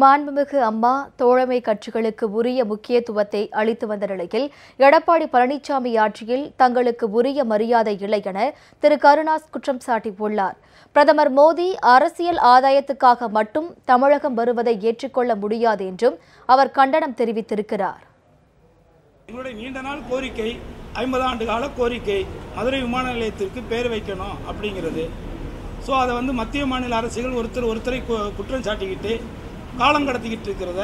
மாண்புமிகு அம்மா தோழமை கட்சிகளுக்கு உரிய முக்கியத்துவத்தை அளித்து வந்த நிலையில் எடப்பாடி பழனிசாமி ஆட்சியில் தங்களுக்கு உரிய மரியாதை இல்லை என திரு. கருணாஸ் குற்றம் சாட்டியுள்ளார். பிரதமர் மோடி அரசியல் ஆதாயத்துக்காக மட்டும் தமிழகம் வருவதை ஏற்றுக்கொள்ள முடியாது என்றும் அவர் கண்டனம் தெரிவித்திருக்கிறார். எங்களுடைய நீண்ட நாள் கோரிக்கை ஐம்பது ஆண்டு கால கோரிக்கை மதுரை விமான நிலையத்திற்கு பேர் வைக்கணும் அப்படிங்கிறது. ஸோ அதை வந்து மத்திய மாநில அரசுகள் ஒருத்தர் ஒருத்தரை குற்றம் சாட்டிக்கிட்டு காலம் கடத்திக்கிட்டு இருக்கிறத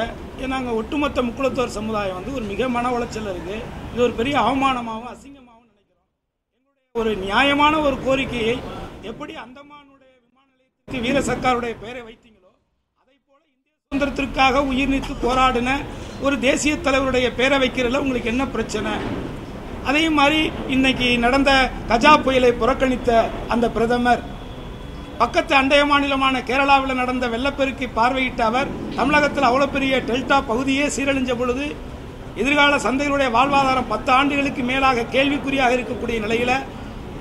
நாங்கள் ஒட்டுமொத்த முக்குளத்தோர் சமுதாயம் வந்து ஒரு மிக மன உளைச்சல் இருக்குது இது ஒரு பெரிய அவமானமாகவும் அசிங்கமாகவும் நினைக்கிறோம். எங்களுடைய ஒரு நியாயமான ஒரு கோரிக்கையை எப்படி அந்தமானுடைய விமான நிலையத்திற்கு வீர சர்க்காருடைய பெயரை வைத்தீங்களோ அதை போல இந்திய சுதந்திரத்திற்காக உயிர் நீத்து போராடின ஒரு தேசிய தலைவருடைய பெயரை வைக்கிறதுல உங்களுக்கு என்ன பிரச்சனை? அதே மாதிரி இன்னைக்கு நடந்த கஜா புயலை புறக்கணித்த அந்த பிரதமர் பக்கத்து அண்டைய மாநிலமான கேரளாவில் நடந்த வெள்ளப்பெருக்கை பார்வையிட்ட அவர் தமிழகத்தில் அவ்வளோ பெரிய டெல்டா பகுதியே சீரழிஞ்ச பொழுது எதிர்கால சந்தைகளுடைய வாழ்வாதாரம் பத்து ஆண்டுகளுக்கு மேலாக கேள்விக்குறியாக இருக்கக்கூடிய நிலையில்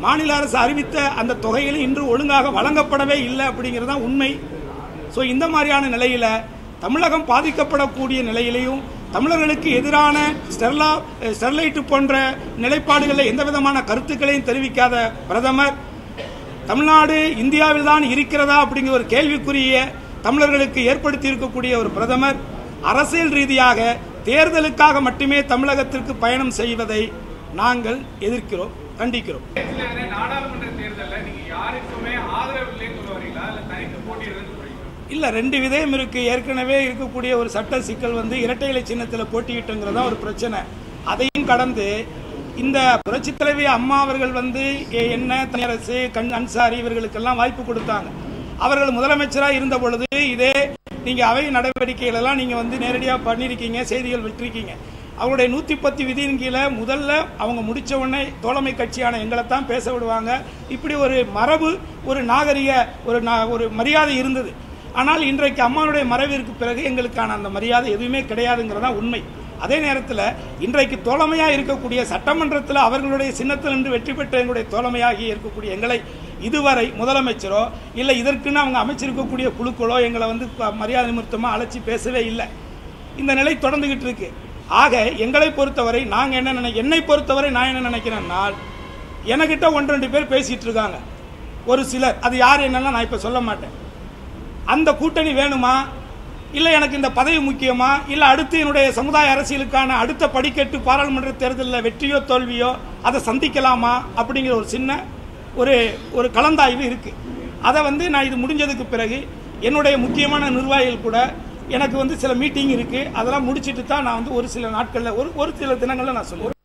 மாநில அரசு அறிவித்த அந்த தொகையில் இன்று ஒழுங்காக வழங்கப்படவே இல்லை அப்படிங்கிறது தான் உண்மை. ஸோ இந்த மாதிரியான நிலையில் தமிழகம் பாதிக்கப்படக்கூடிய நிலையிலையும் தமிழர்களுக்கு எதிரான ஸ்டெர்லா ஸ்டெர்லைட்டு போன்ற நிலைப்பாடுகளில் எந்த விதமான கருத்துக்களையும் தெரிவிக்காத பிரதமர் தமிழ்நாடு இந்தியாவில் தான் இருக்கிறதா அப்படிங்கிற ஒரு கேள்விக்குரிய தமிழர்களுக்கு ஏற்படுத்தி இருக்கக்கூடிய ஒரு பிரதமர் அரசியல் ரீதியாக தேர்தலுக்காக மட்டுமே தமிழகத்திற்கு பயணம் செய்வதை நாங்கள் எதிர்க்கிறோம் கண்டிக்கிறோம். இல்ல ரெண்டு விதயம் இருக்கு. ஏற்கனவே இருக்கக்கூடிய ஒரு சட்ட சிக்கல் வந்து இரட்டை இலை சின்னத்தில் போட்டியிட்டுங்கிறதா ஒரு பிரச்சனை. அதையும் கடந்து இந்த புரட்சி தலைவி அம்மா அவர்கள் வந்து என்ன தனியரசு கண் அன்சாரி இவர்களுக்கெல்லாம் வாய்ப்பு கொடுத்தாங்க. அவர்கள் முதலமைச்சராக இருந்த பொழுது இதே நீங்க அவை நடவடிக்கைகள் எல்லாம் நீங்க வந்து நேரடியாக பண்ணியிருக்கீங்க செய்திகள் விட்டுருக்கீங்க. அவருடைய நூத்தி பத்து விதியின் கீழே முதல்ல அவங்க முடிச்ச உடனே தோழமை கட்சியான எங்களை தான் பேச விடுவாங்க. இப்படி ஒரு மரபு ஒரு நாகரிக ஒரு நா- ஒரு மரியாதை இருந்தது. ஆனால் இன்றைக்கு அம்மாவுடைய மறைவிற்கு பிறகு எங்களுக்கான அந்த மரியாதை எதுவுமே கிடையாதுங்கிறதா உண்மை. அதே நேரத்தில் இன்றைக்கு தோழமையாக இருக்கக்கூடிய சட்டமன்றத்தில் அவர்களுடைய சின்னத்தில் நின்று வெற்றி பெற்ற எங்களுடைய தோழமையாகி இருக்கக்கூடிய எங்களை இதுவரை முதலமைச்சரோ இல்லை இதற்குன்னு அவங்க அமைச்சிருக்கக்கூடிய குழுக்களோ எங்களை வந்து மரியாதை நிமித்தமாக அழைச்சி பேசவே இல்லை. இந்த நிலை தொடர்ந்துகிட்டு இருக்கு. ஆக எங்களை பொறுத்தவரை நாங்கள் என்ன நினை என்னை பொறுத்தவரை நான் என்ன நினைக்கிறேன்னா எனக்கிட்ட ஒன்று ரெண்டு பேர் பேசிகிட்டு இருக்காங்க. ஒரு சிலர் அது யார் என்னென்னா நான் இப்போ சொல்ல மாட்டேன். அந்த கூட்டணி வேணுமா? இல்லை எனக்கு இந்த பதவி முக்கியமா? இல்லை அடுத்து என்னுடைய சமுதாய அரசியலுக்கான அடுத்த படிக்கட்டு பாராளுமன்ற தேர்தலில் வெற்றியோ தோல்வியோ அதை சந்திக்கலாமா? அப்படிங்கிற ஒரு சின்ன ஒரு ஒரு கலந்தாய்வு இருக்குது அதை வந்து நான் இது முடிஞ்சதுக்கு பிறகு என்னுடைய முக்கியமான நிர்வாகிகள் கூட எனக்கு வந்து சில மீட்டிங் இருக்குது அதெல்லாம் முடிச்சிட்டு தான் நான் வந்து ஒரு சில நாட்களில் ஒரு ஒரு சில தினங்களில் நான் சொல்லுவேன்.